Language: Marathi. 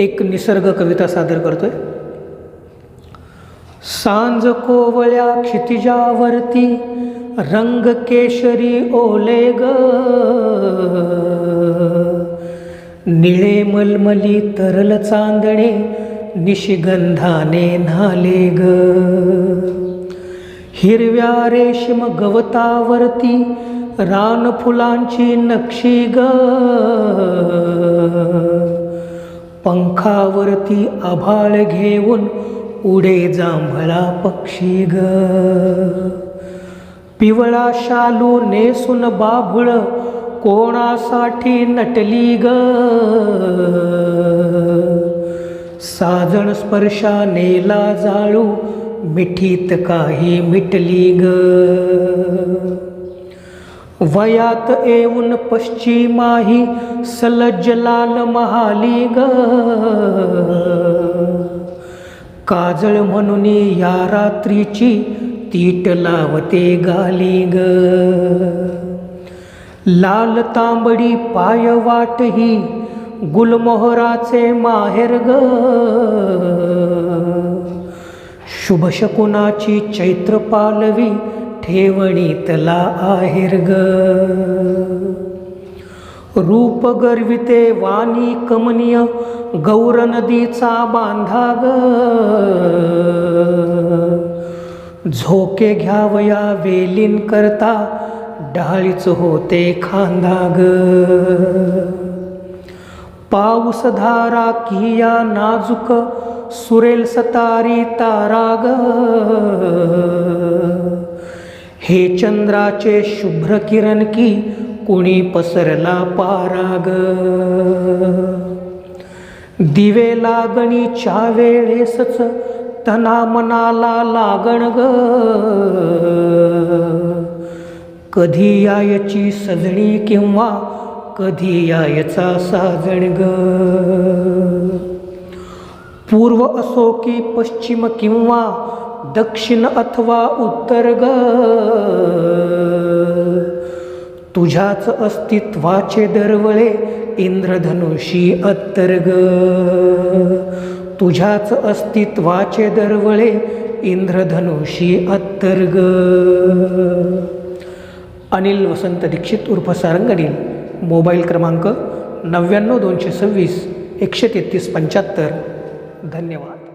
एक निसर्ग कविता सादर करतोय. सांज कोवळ्या क्षितिजावरती रंग केशरी ओले ग. निळे मलमली तरल चांदणे निशिगंधाने न्हाले ग. हिरव्या रेशम गवतावरती रान फुलांची नक्षी ग. पंखावरती आभाळ घेऊन उडे जांभळा पक्षी ग. पिवळा शालू नेसून बाभुळ कोणासाठी नटली ग? साजण स्पर्शानेला जाळू मिठीत काही मिटली ग. वयात येऊन पश्चिमाही सलजलाल महाली ग. काजळ म्हणून या रात्रीची तीट लावते गाली ग. लाल तांबडी पाय वाट ही गुलमोहराचे माहेर ग. शुभ शकुनाची चैत्र पालवी ठेवणीतला आहेर ग. रूप गर्विते वाणी कमनीय गौर नदीचा बांधा ग. झोके घ्यावया वेलीन करता डाळीच होते खांदा ग. पाऊस धारा किया नाजूक सुरेल सतारी तारा ग. हे चंद्राचे शुभ्र किरण की कुणी पसरला पाराग? दिवे लागणीच्या वेळेसच तना मनाला लागण ग. कधी यायची सजणी किंवा कधी यायचा साजण ग? पूर्व असो की पश्चिम किंवा दक्षिण अथवा उत्तर ग. तुझ्याच अस्तित्वाचे दरवळे इंद्रधनुषी अत्तर्ग तुझ्याच अस्तित्वाचे दरवळे इंद्रधनुषी अत्तर्ग अनिल वसंत दीक्षित उर्फ सारंगणील मोबाईल क्रमांक नव्याण्णव दोनशे सव्वीस एकशे तेहतीस पंच्याहत्तर. धन्यवाद.